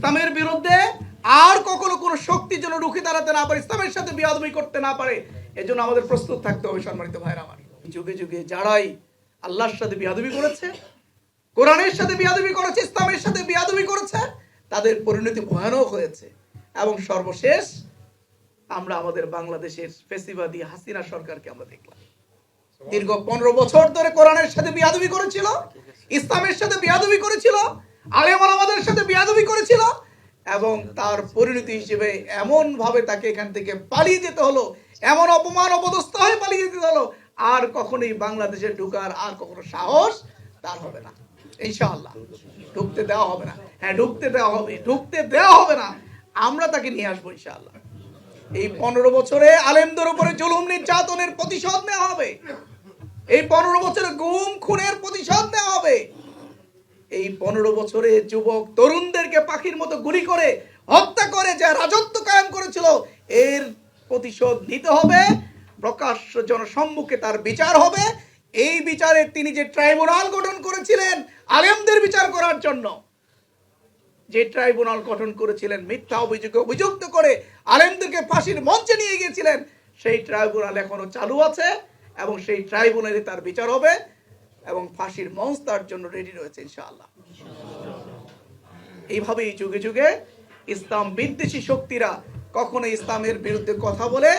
ইসলামের বিরুদ্ধে আর কখনো কোনো শক্তি যেন রুখে দাঁড়াতে না পারে, ইসলামের সাথে বিয়াদবি করতে না পারে, এজন্য আমাদের প্রস্তুত থাকতে হবে সম্মানিত ভাইরা আমার। যুগে যুগে যারাই আল্লাহর সাথে বিয়াদবি করেছে, কোরআনের সাথে বিয়াদবি করেছে, ইসলামের সাথে বিয়াদবি করেছে, তাদের পরিণতি ভয়ানক হয়েছে। এবং সর্বশেষ আমরা আমাদের বাংলাদেশের ফেসিবাদী হাসিনা সরকারকে আমরা দেখলাম। দীর্ঘ পনেরো বছর ধরে কোরআনের সাথে বিয়াদবি করেছিল, ইসলামের সাথে বিয়াদবি করেছিল আলেম আমাদের সাথে বিয়াদবি করেছিল এবং তার পরিণতি হিসেবে এমন ভাবে তাকে এখান থেকে পালিয়ে যেতে হলো, এমন অপমান অপদস্থ হয়ে পালিয়ে যেতে হলো, আর কখনোই বাংলাদেশে ঢুকার আর কখনো সাহস তার হবে না। ইনশাআল্লাহ। ঢুকতে দেওয়া হবে না। হ্যাঁ ঢুকতে দেওয়া হবে। ঢুকতে দেওয়া হবে না। আমরা তাকে নিয়ে আসব ইনশাআল্লাহ। এই পনেরো বছরে আলেমদের উপরে জুলুম, নির্যাতনের প্রতিশোধ নেওয়া হবে। এই পনেরো বছরে গুম, খুনের প্রতিশোধ নেওয়া হবে। এই পনেরো বছরে যুবক তরুণদেরকে পাখির মতো গুলি করে হত্যা করে যা রাজত্ব কায়েম করেছিল, এর প্রতিশোধ নিতে হবে। প্রকাশ্য জনসম্মুখে তার বিচার হবে। এই বিচারে তিনি যে ট্রাইব্যুনাল গঠন করেছিলেন, আলেমদের বিচার করার জন্য। যে ট্রাইব্যুনাল গঠন করেছিলেন, মিথ্যা অভিযোগে অভিযুক্ত করে আলেমদেরকে ফাঁসির মঞ্চে নিয়ে গিয়েছিলেন, সেই ট্রাইব্যুনাল এখনও চালু আছে এবং সেই ট্রাইব্যুনালে তার বিচার হবে। এবং ফাঁসির মঞ্চ তার জন্য রেডি রয়েছে ইনশাআল্লাহ। এইভাবেই যুগে যুগে ইসলাম বিদ্বেষী শক্তিরা কখনো ইসলামের বিরুদ্ধে কথা বলে,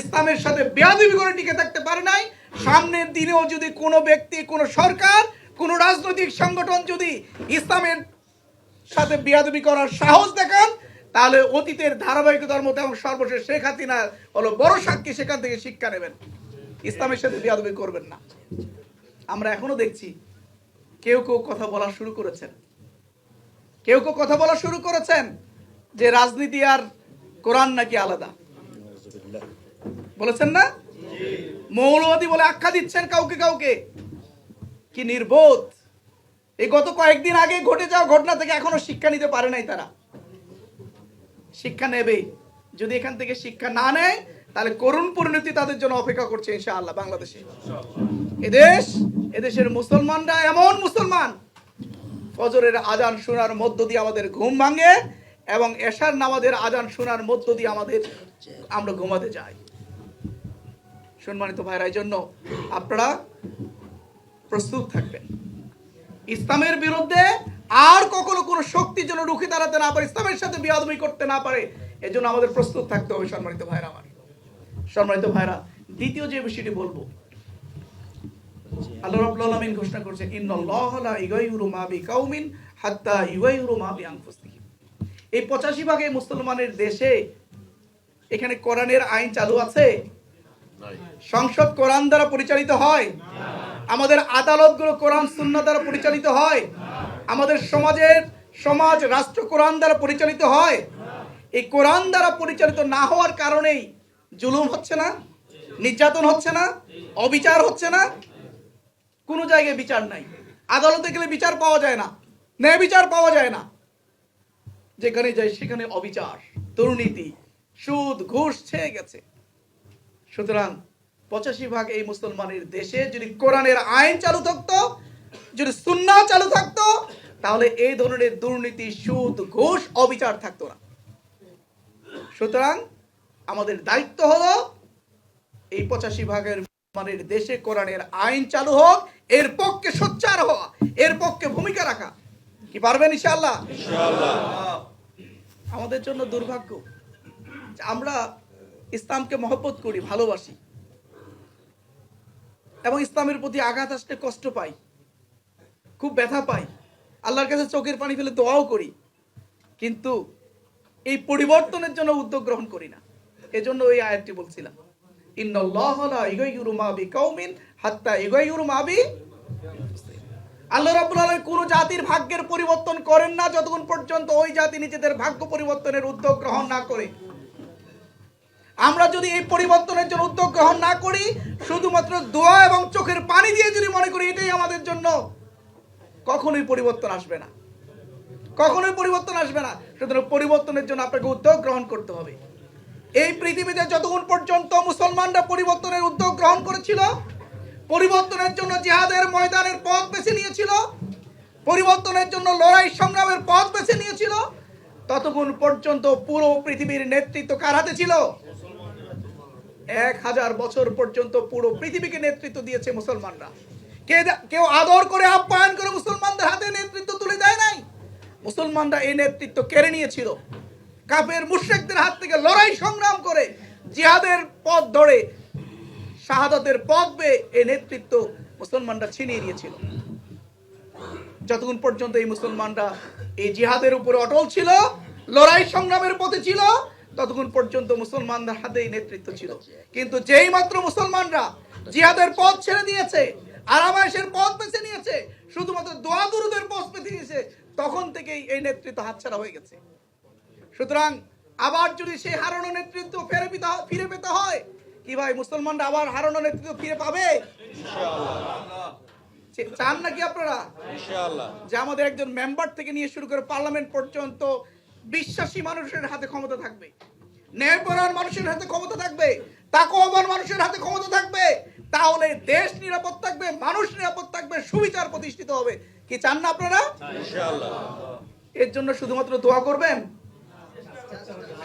ইসলামের সাথে বেয়াদবি করে টিকে থাকতে পারে নাই। সামনের দিনেও যদি কোনো ব্যক্তি, কোনো সরকার, কোনো রাজনৈতিক সংগঠন যদি ইসলামের সাথে বিয়াদবি করার সাহস দেখান, তাহলে অতীতের ধারাবাহিকতার মতো এবং সর্বশেষ শেখ হাসিনা হলো বড় সাক্ষী, সেখান থেকে শিক্ষা নেবেন। ইসলামের সাথে বিয়াদবি করবেন না। আমরা এখনও দেখছি কেউ কেউ কথা বলা শুরু করেছেন। কেউ কেউ কথা বলা শুরু করেছেন যে রাজনীতি আর কোরআন নাকি আলাদা। বলেছেন না? মৌলবাদী বলে আখ্যা দিচ্ছেন কাউকে কাউকে। কি নির্বোধ? এই গত কয়েকদিন আগে ঘটে যাওয়া ঘটনা থেকে এখনও শিক্ষা নিতে পারে নাই তারা। শিক্ষা নেবে যদি এখান থেকে শিক্ষা না নেয়, তাহলে করুণ পরিণতি তাদের জন্য অপেক্ষা করছে ইনশাআল্লাহ বাংলাদেশে। এদেশ এদেশের মুসলমানরা এমন মুসলমান। ফজরের আজান শোনার মধ্য দিয়ে আমাদের ঘুম ভাঙে এবং এশার নামাজের আজান শোনার মধ্য দিয়ে আমাদের আমরা ঘুমাতে যাই। সম্মানিত ভাইরা, এই জন্য আপনারা প্রস্তুত থাকবেন। ইসলামের বিরুদ্ধে আর কখনো কোনো শক্তি যেন রুখে দাঁড়াতে না পারে, ইসলামের সাথে বিয়াদবি করতে না পারে, এজন্য আমাদের প্রস্তুত থাকতে হবে সম্মানিত ভাইরা আমার। সম্মানিত ভাইরা, দ্বিতীয় যে বিষয়টি বলব আল্লাহ রাব্বুল আলামিন ঘোষণা করেছেন ইন্নাল্লাহ লা ইগাইরু মা বিকাউমিন হাত্তা ইগাইরু মা বিআনফুসিহিম। এই 85 ভাগে মুসলমানের দেশে এখানে কোরআনের আইন চালু আছে? সংসদ কোরআন দ্বারা পরিচালিত হয়? আমাদের আদালতগুলো কোরআন সুন্নাহ দ্বারা পরিচালিত হয়? আমাদের সমাজের সমাজ রাষ্ট্র কোরআন দ্বারা পরিচালিত হয়? এই কোরআন দ্বারা পরিচালিত না হওয়ার কারণেই জুলুম হচ্ছে না? নির্যাতন হচ্ছে না? অবিচার হচ্ছে না? কোনো জায়গায় বিচার নাই। আদালতে গেলে বিচার পাওয়া যায় না। ন্যায় বিচার পাওয়া যায় না। যেখানে যাই সেখানে অবিচার, দুর্নীতি, সুদ, ঘুষ ছেয়ে গেছে। সুতরাং পঁচাশি ভাগ এই মুসলমানের দেশে যদি কোরআনের আইন চালু থাকতো, যদি সুন্নাহ চালু থাকতো, তাহলে এই ধরনের দুর্নীতি, সুদ, ঘুষ অবিচার থাকতো না। সুতরাং আমাদের দায়িত্ব হলো এই পঁচাশি ভাগের মুসলমানের দেশে কোরআনের আইন চালু হোক এর পক্ষে সোচ্চার হওয়া এর পক্ষে ভূমিকা রাখা। কি পারবেন ইনশাআল্লাহ? আমাদের জন্য দুর্ভাগ্য আমরা ইসলামকে মহব্বত করি ভালোবাসি। এবং ইসলামের প্রতি আঘাত আসতে কষ্ট পাই খুব ব্যথা পাই। আল্লাহর কাছে চোখের পানি ফেলে দোয়াও করি কিন্তু এই পরিবর্তনের জন্য উদ্যোগ গ্রহণ করি না। এজন্য ওই আয়াতটি বলছিলাম। পরিবর্তন করেন না যতক্ষণ পর্যন্ত ওই জাতি নিজেদের ভাগ্য পরিবর্তনের উদ্যোগ গ্রহণ না করে। আমরা যদি এই পরিবর্তনের জন্য উদ্যোগ গ্রহণ না করি, শুধুমাত্র দোয়া এবং চোখের পানি দিয়ে যদি মনে করি এটাই আমাদের জন্য, কখনোই পরিবর্তন আসবে না। কখনোই পরিবর্তন আসবে না। সুতরাং পরিবর্তনের জন্য আপনাকে উদ্যোগ গ্রহণ করতে হবে। এই পৃথিবীতে যতক্ষণ পর্যন্ত মুসলমানরা পরিবর্তনের উদ্যোগ গ্রহণ করেছিল, পরিবর্তনের জন্য জিহাদের ময়দানের পথ বেছে নিয়েছিল, পরিবর্তনের জন্য লড়াই সংগ্রামের পথ বেছে নিয়েছিল, ততক্ষণ পর্যন্ত পুরো পৃথিবীর নেতৃত্ব কার হাতে ছিল? এক হাজার বছর পর্যন্ত পুরো পৃথিবীকে নেতৃত্ব দিয়েছে মুসলমানরা। কে কেউ আদর করে, আপ্যায়ন করে মুসলমানদের হাতে নেতৃত্ব তুলে দেয় নাই? মুসলমানরা এই নেতৃত্ব কেড়ে নিয়েছিল। কাফের মুশ্রিকদের হাত থেকে লড়াই সংগ্রাম করে জিহাদের পথ ধরে শাহাদাতের পথ বেয়ে এই নেতৃত্ব মুসলমানরা ছিনিয়ে নিয়েছিল। যতক্ষণ পর্যন্ত এই মুসলমানরা এই জিহাদের উপরে অটল ছিল, লড়াই সংগ্রামের পথে ছিল, ততক্ষণ পর্যন্ত মুসলমানদের হাতে এই নেতৃত্ব ছিল। কিন্তু যেই মাত্র মুসলমানরা জিহাদের পথ ছেড়ে দিয়েছে, আরামায়েশের পথ বেছে নিয়েছে, শুধুমাত্র দোয়া দুরুদের পথ বেছে নিয়েছে, তখন থেকেই এই নেতৃত্ব হাতছাড়া হয়ে গেছে। সুতরাং আবার যদি সেই হারানো নেতৃত্ব ফিরে পেতে ফিরে পেতে হয় কি ভাই মুসলমানরা আবার হারানো নেতৃত্ব ফিরে পাবে? চান নাকি আপনারা? যে আমাদের একজন মেম্বার থেকে নিয়ে শুরু করে পার্লামেন্ট পর্যন্ত বিশ্বাসী মানুষের হাতে ক্ষমতা থাকবে। ন্যায়পরায়ণ মানুষের হাতে ক্ষমতা থাকবে তাকওয়াবান মানুষের হাতে ক্ষমতা থাকবে তাহলে দেশ নিরাপদ থাকবে মানুষ নিরাপদ থাকবে সুবিচার প্রতিষ্ঠিত হবে। কি চান না আপনারা? এর জন্য শুধুমাত্র দোয়া করবেন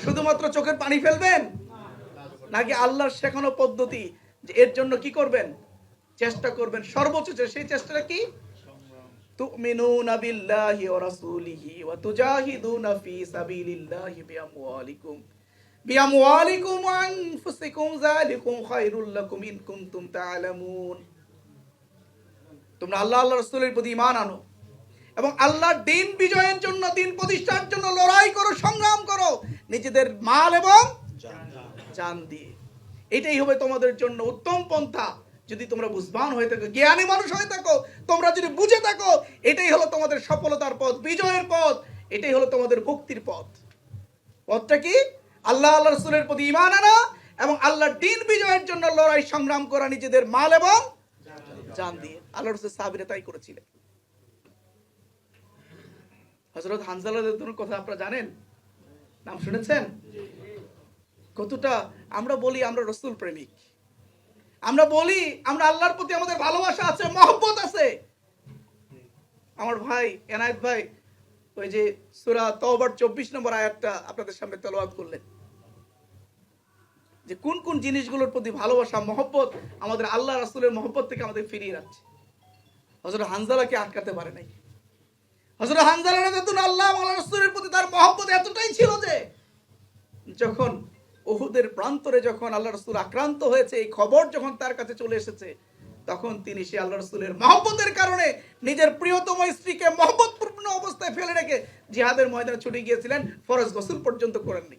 শুধুমাত্র চোখের পানি ফেলবেন? নাকি আল্লাহর শেখানো পদ্ধতি যে এর জন্য কি করবেন? চেষ্টা করবেন। সর্বোচ্চ সেই চেষ্টাটা কি? তোমরা আল্লাহ রাসূলের প্রতি ইমান আনো। এবং আল্লাহর দিন বিজয়ের জন্য, দিন প্রতিষ্ঠার জন্য লড়াই করো, সংগ্রাম করো, নিজেদের মাল এবং জান দিয়ে। এটাই হবে তোমাদের জন্য উত্তম পন্থা। যদি তোমরা বুঝবান হয়ে থাকো, জ্ঞানী মানুষ হয়ে থাকো, তোমরা যদি বুঝে থাকো, এটাই হলো তোমাদের সফলতার পথ, বিজয়ের পথ, এটাই হলো তোমাদের ভক্তির পথ। পথটা কি? আল্লাহ আল্লাহ রসুলের প্রতি ইমান আনা এবং আল্লাহর দিন বিজয়ের জন্য লড়াই, সংগ্রাম করা, নিজেদের মাল এবং জান দিয়ে। আল্লাহ রসুল সাহাবিরা তাই করেছিলেন। হজরত হানজালাদের কথা আপনারা জানেন? নাম শুনেছেন? কতটা আমরা বলি আমরা রসুল প্রেমিক। আমরা বলি আমরা আল্লাহর প্রতি আমাদের ভালোবাসা আছে, মহব্বত আছে। আমার ভাই, এনায়েত ভাই, ওই যে সুরা তওবার চব্বিশ নম্বর আয়াতটা আপনাদের সামনে তেলাওয়াত করলেন। যে কোন কোন জিনিসগুলোর প্রতি ভালোবাসা, মহব্বত আমাদের আল্লাহ রাসূলের মহব্বত থেকে আমাদের ফিরিয়ে রাখছে হজরত হানজালাকে আটকাতে পারে নাই। হজরত আল্লাহ রাসূলের প্রতি তার মহব্বত এতটাই ছিল যে যখন উহুদের প্রান্তরে যখন আল্লাহ রসুল আক্রান্ত হয়েছে, এই খবর যখন তার কাছে চলে এসেছে, তখন তিনি সে আল্লাহ রসুলের মহব্বতের কারণে নিজের প্রিয়তম স্ত্রীকে মহব্বতপূর্ণ অবস্থায় ফেলে রেখে জিহাদের ময়দানে ছুটে গিয়েছিলেন। ফরজ গোসল পর্যন্ত করেননি।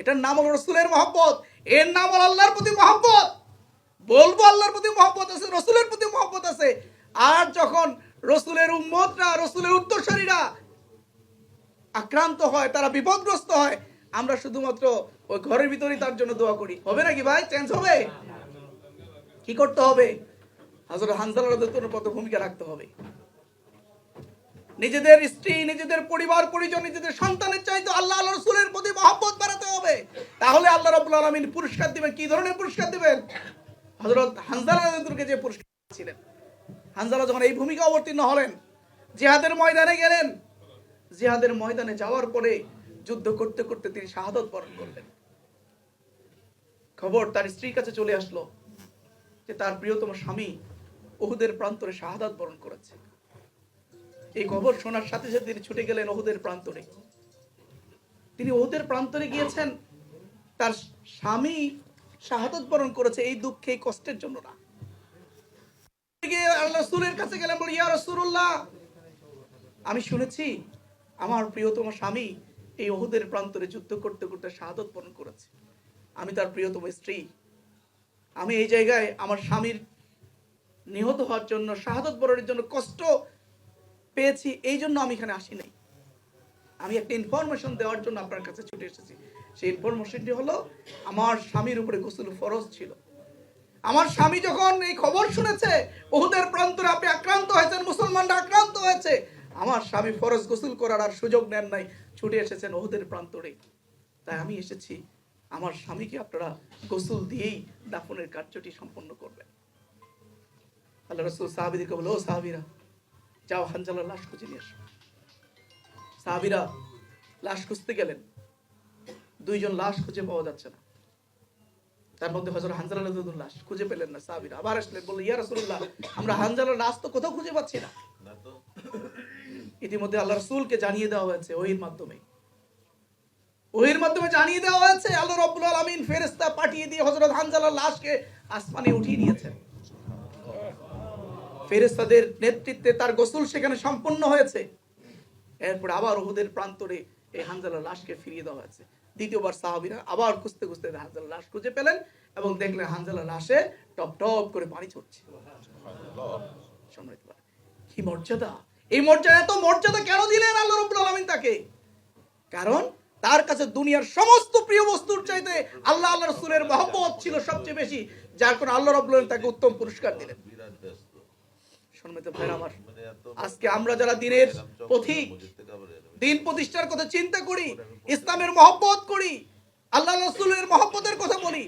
এটার নাম হলো রসুলের মহব্বত। এর নাম হলো আল্লাহর প্রতি মহব্বত। বলব আল্লাহর প্রতি মহব্বত আছে, রসুলের প্রতি মহব্বত আছে। আর যখন রসুলের উম্মতরা, রসুলের উত্তরসরীরা আক্রান্ত হয়, তারা বিপদগ্রস্ত হয়। আমরা শুধুমাত্র ওই ঘরের ভিতরেই তার জন্য দোয়া করি। হবে নাকি ভাই? চেঞ্জ হবে? কি করতে হবে? হাজর হানজালার পথ ভূমিকা রাখতে হবে। নিজেদের স্ত্রী, নিজেদের পরিবার, পরিজন, নিজেদের সন্তানের চাইতে আল্লাহ আল্লাহ রসুলের প্রতি মহব্বত বাড়াতে হবে। তাহলে আল্লাহ রাব্বুল আলামিন পুরস্কার দিবেন। কি ধরনের পুরস্কার দিবেন? হযরত হানজালা যে পুরস্কার ছিলেন হানজালা যখন এই ভূমিকা অবতীর্ণ হলেন, জিহাদের ময়দানে গেলেন। জিহাদের ময়দানে যাওয়ার পরে যুদ্ধ করতে করতে তিনি শাহাদত বরণ করলেন। খবর তার স্ত্রীর কাছে চলে আসলো যে তার প্রিয়তম স্বামী ওহুদের প্রান্তরে শাহাদাত বরণ করেছে। এই খবর শোনার সাথে সাথে তিনি ছুটে গেলেন ওহুদের প্রান্তরে। তিনি ওহুদের প্রান্তরে গিয়েছেন, তার স্বামী শাহাদত বরণ করেছে এই দুঃখে, এই কষ্টের জন্য না। আল্লাহ কাছে গেলাম, বলি, ইয়া রসুল্লাহ আমি শুনেছি, আমার প্রিয়তম স্বামী এই ওহুদের প্রান্তরে যুদ্ধ করতে করতে শাহাদত বরণ করেছে। আমি তার প্রিয়তম স্ত্রী। আমি এই জায়গায় আমার স্বামীর নিহত হওয়ার জন্য, শাহাদত বরণের জন্য কষ্ট পেয়েছি, এই জন্য আমি এখানে আসি নাই। আমি একটা ইনফরমেশন দেওয়ার জন্য আপনার কাছে ছুটে এসেছি। সেই ইনফরমেশনটি হলো, আমার স্বামীর উপরে গোসল ফরজ ছিল। আমার স্বামী যখন এই খবর শুনেছে ওহুদের প্রান্তরে আপনি আক্রান্ত হয়েছেন, মুসলমানরা আক্রান্ত হয়েছে, আমার স্বামী ফরজ গোসল করার আর সুযোগ নেন নাই, ছুটে এসেছেন ওহুদের প্রান্তরে। তাই আমি এসেছি, আমার স্বামীকে আপনারা গোসল দিয়েই দাফনের কার্যটি সম্পন্ন করবেন। আল্লাহ রসুল সাহাবিদিকে বলো, ও সাহাবিরা, যাও হানজালার লাশ খুঁজে নিয়ে আসো সাহাবিরা লাশ খুঁজতে গেলেন। দুইজন লাশ খুঁজে পাওয়া যাচ্ছে না। তার মধ্যে হজরত হানজালা নজরুল লাশ খুঁজে পেলেন না, সাহাবিরা আবার আসলেন, বললেন, ইয়া রাসূলুল্লাহ, আমরা হানজালার লাশ তো কোথাও খুঁজে পাচ্ছি না। ইতিমধ্যে আল্লাহ রসুলকে জানিয়ে দেওয়া হয়েছে ওহির মাধ্যমে। ওহির মাধ্যমে জানিয়ে দেওয়া হয়েছে, আল্লাহ রব্বুল আলামিন ফেরেশতা পাঠিয়ে দিয়ে হযরত হানজালার লাশকে আসমানে উঠিয়ে নিয়েছেন। ফেরেশতাদের নেতৃত্বে তার গোসল সেখানে সম্পন্ন হয়েছে। এরপর আবার ওহুদের প্রান্তরে এই হানজালার লাশকে ফিরিয়ে দেওয়া হয়েছে। দ্বিতীয়বার সাহাবীরা আবার খুঁজতে খুঁজতে হানজালার লাশ খুঁজে পেলেন এবং দেখলেন হানজালার লাশে টপ টপ করে পানি ছড়ছে কি মর্যাদা? এই মর্যাদা এত মর্যাদা কেন দিলেন আল্লাহ রাব্বুল আলামিন তাকে? কারণ তার কাছে দুনিয়ার সমস্ত প্রিয় বস্তুর চাইতে আল্লাহ আল্লাহ রাসূলের মহব্বত ছিল সবচেয়ে বেশি যার কারণে আল্লাহ রাব্বুল আলামিন তাকে উত্তম পুরস্কার দিলেন। সম্মানিত ভাইরা আমার মানে আজকে আমরা যারা দিনের পথিক দিন প্রতিষ্ঠার কথা চিন্তা করি, ইসলামের মহব্বত করি, আল্লাহ রসুলের মহব্বতের কথা বলি।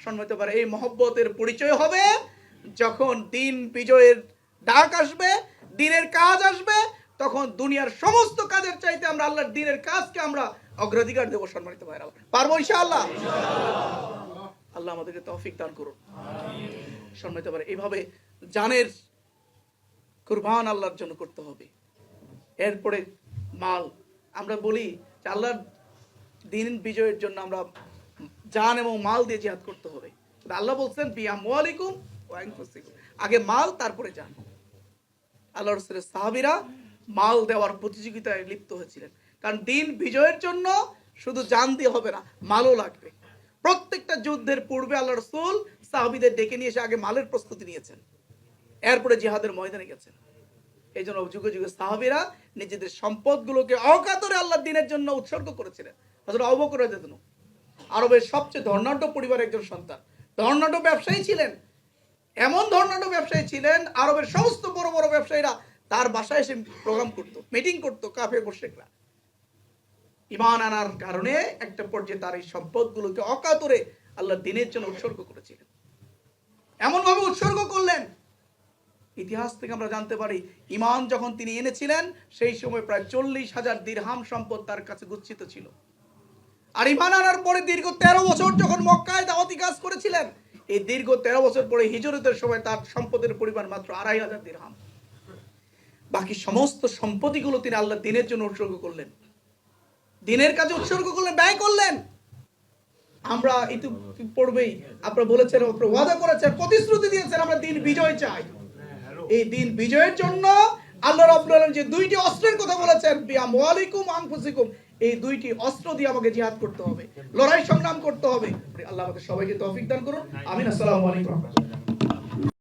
সম্মানিত পারে এই মহব্বতের পরিচয় হবে যখন দিন বিজয়ের ডাক আসবে, দিনের কাজ আসবে, তখন দুনিয়ার সমস্ত কাজের চাইতে আমরা আল্লাহর দিনের কাজকে আমরা অগ্রাধিকার দেবো সম্মানিত ভাইরা পারব ইনশাআল্লাহ? আল্লাহ আমাদেরকে তৌফিক দান করুন। সম্মানিত পারে এইভাবে জানের কুরবান আল্লাহর জন্য করতে হবে। এরপরে মাল। আমরা বলি যে আল্লাহর দিন বিজয়ের জন্য আমরা জান এবং মাল দিয়ে জিহাদ করতে হবে। আল্লাহ বলছেন, বিয়া আগে মাল, তারপরে জান। আল্লাহ রসুলের সাহাবিরা মাল দেওয়ার প্রতিযোগিতায় লিপ্ত হয়েছিলেন। কারণ দিন বিজয়ের জন্য শুধু জান দিয়ে হবে না, মালও লাগবে। প্রত্যেকটা যুদ্ধের পূর্বে আল্লাহ রসুল সাহাবিদের ডেকে নিয়ে এসে আগে মালের প্রস্তুতি নিয়েছেন। এরপরে জিহাদের ময়দানে গেছেন। এই জন্য যুগে যুগে সাহাবিরা নিজেদের সম্পদগুলোকে অকাতরে আল্লাহ দিনের জন্য উৎসর্গ করেছিলেন। আরবের সবচেয়ে ধর্নাঢ্য পরিবারের একজন সন্তান। ধর্নাঢ্য ব্যবসায়ী ছিলেন, এমন ধর্নাঢ্য ব্যবসায়ী ছিলেন, আরবের সমস্ত বড় বড় ব্যবসায়ীরা তার বাসায় এসে প্রোগ্রাম করতো, মিটিং করতো কাফে বসেকরা ইমান আনার কারণে একটা পর্যায়ে তার এই সম্পদগুলোকে অকাতরে আল্লাহ দিনের জন্য উৎসর্গ করেছিলেন। এমন ভাবে উৎসর্গ করলেন ইতিহাস থেকে আমরা জানতে পারি, ইমান যখন তিনি এনেছিলেন, সেই সময় প্রায় চল্লিশ হাজার দিরহাম সম্পদ তার কাছে গুচ্ছিত ছিল। আর ইমান আনার পরে দীর্ঘ তেরো বছর যখন মক্কায় দাওয়াতি কাজ করেছিলেন, এই দীর্ঘ তেরো বছর পরে হিজরতের সময় তার সম্পদের পরিমাণ মাত্র আড়াই হাজার দিরহাম। বাকি সমস্ত সম্পত্তিগুলো তিনি আল্লাহ দিনের জন্য উৎসর্গ করলেন। দিনের কাজে উৎসর্গ করলেন, ব্যয় করলেন। আমরা ইতু পড়বেই আপনারা বলেছেন, আপনারা ওয়াদা করেছেন, প্রতিশ্রুতি দিয়েছেন, আমরা দিন বিজয় চাই। এই দিন বিজয়ের জন্য আল্লাহ রাব্বুল যে দুইটি অস্ত্রের কথা বলেছেন, বিয়াম মুআলিকুম আনফুসিকুম এই দুইটি অস্ত্র দিয়ে আমাকে জিহাদ করতে হবে, লড়াই সংগ্রাম করতে হবে। আল্লাহ আমাকে সবাইকে তৌফিক দান করুন। আমিন। আসসালামু আলাইকুম।